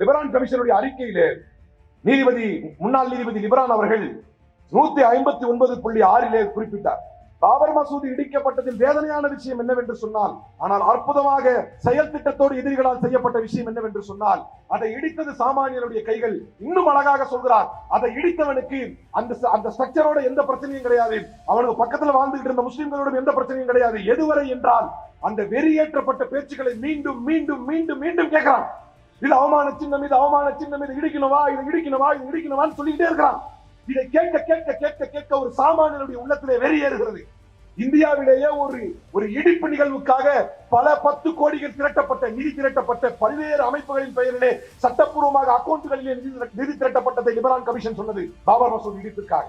லிபரான் கமிஷனுடைய அறிக்கையிலே நீதிபதி முன்னாள் நீதிபதி லிபரான் அவர்கள் நூத்தி ஐம்பத்தி ஒன்பது புள்ளி ஆறிலே குறிப்பிட்டார். பாபர் மசூதி இடிக்கப்பட்டதில் வேதனையான விஷயம் என்னவென்று சொன்னால் ஆனால் அற்புதமாக செயல் திட்டத்தோடு எதிரிகளால் செய்யப்பட்ட விஷயம் என்னவென்று சொன்னால் அதை இடித்தது சாமானியனுடைய கைகள் இன்னும் அழகாக சொல்கிறார். அதை இடித்தவனுக்கு அந்த அந்த ஸ்ட்ரக்சரோட எந்த பிரச்சனையும் கிடையாது. அவனுக்கு பக்கத்துல வாழ்ந்துகிட்டு இருந்த முஸ்லிம்களோட எந்த பிரச்சனையும் கிடையாது. எதுவரை என்றால் அந்த வெறியேற்றப்பட்ட பேச்சுக்களை மீண்டும் மீண்டும் மீண்டும் மீண்டும் கேட்கிறான். இது அவமான சின்னம் இது அவமான சின்னம் இது இடிக்கணுமா இது இடிக்கணுமா இது இடிக்கணுமான்னு சொல்லிக்கிட்டே இருக்கிறான். இதை கேட்க கேட்க கேட்க கேட்க ஒரு சாமானியனுடைய உள்ளத்திலே வெறியேறுகிறது. இந்தியாவிலேயே ஒரு ஒரு இடிப்பு நிகழ்வுக்காக பல பத்து கோடிகள் திரட்டப்பட்ட நிதி திரட்டப்பட்ட பல்வேறு அமைப்புகளின் பெயரிலே சட்டப்பூர்வமாக அக்கௌண்ட்களிலே நிதி நிதி திரட்டப்பட்டதை லிபரான் கமிஷன் சொன்னது. பாபர் மசூத் இடிப்பிற்காக.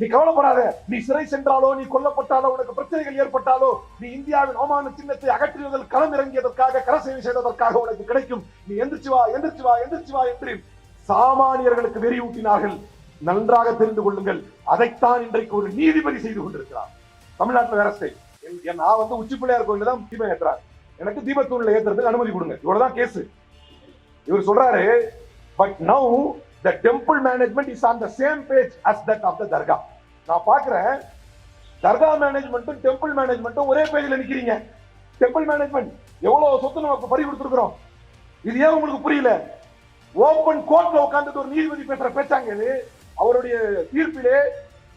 நீ கவலைப்படாத. நீ சிறை சென்றாலோ நீ கொல்லப்பட்டாலோ உனக்கு பிரச்சனைகள் ஏற்பட்டாலோ நீ இந்தியாவின் அவமான சின்னத்தை அகற்றியதில் களம் இறங்கியதற்காக கரசேவை செய்ததற்காக உனக்கு கிடைக்கும். நீ எந்திரிச்சு வா எந்திரிச்சு வா எந்திரிச்சு வா என்று சாமானியர்களுக்கு வெறியூட்டினார்கள். நன்றாக தெரிந்து கொள்ளுங்கள். அதைத்தான் இன்றைக்கு ஒரு நீதிபதி செய்து கொண்டிருக்கிறார். தமிழ்நாட்டில் வேற ஸ்டேட் நான் வந்து உச்சி பிள்ளையார் கோயில்ல தான் தீபம் ஏற்றுறாரு எனக்கு தீபத்தூண்ல ஏத்துறதுக்கு அனுமதி கொடுங்க. இவ்வளவுதான் கேஸ் இவர் சொல்றாரு but now the temple management is on the same page as that of the dargah நான் பாக்குறேன் தர்கா மேனேஜ்மெண்ட்டும் டெம்பிள் மேனேஜ்மெண்ட்டும் ஒரே பேஜ்ல நிக்கிறீங்க. டெம்பிள் மேனேஜ்மெண்ட் எவ்வளவு சொத்து நமக்கு பறி கொடுத்துருக்கிறோம்? இது ஏன் உங்களுக்கு புரியல? ஓபன் கோர்ட்ல உட்கார்ந்துட்டு ஒரு நீதிபதி பேசுற பேச்சாங்க இது. அவருடைய தீர்ப்பிலே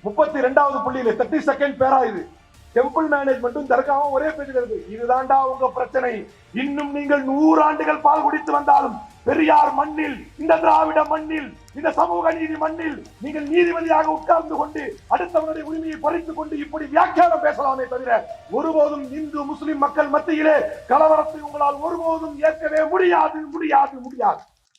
முப்பத்தி ரெண்டாவது புள்ளியில தேர்ட்டி செகண்ட் பேரா இது. டெம்பிள் மேனேஜ்மெண்ட்டும் தர்காவும் ஒரே பேஜில் இருக்கு. இதுதான்டா உங்க பிரச்சனை. இன்னும் நீங்கள் நூறு ஆண்டுகள் பால் குடித்து வந்தாலும் பெரியார் மண்ணில் இந்த திராவிட மண்ணில் இந்த சமூக நீதி மண்ணில் நீங்கள் நீதிபதியாக உட்கார்ந்து கொண்டு அடுத்தவனுடைய உரிமையை பறித்துக் கொண்டு இப்படி வியாக்கியானம் பேசலாமே தவிர ஒருபோதும் இந்து முஸ்லிம் மக்கள் மத்தியிலே கலவரத்தை உங்களால் ஒருபோதும் ஏற்கவே முடியாது முடியாது முடியாது.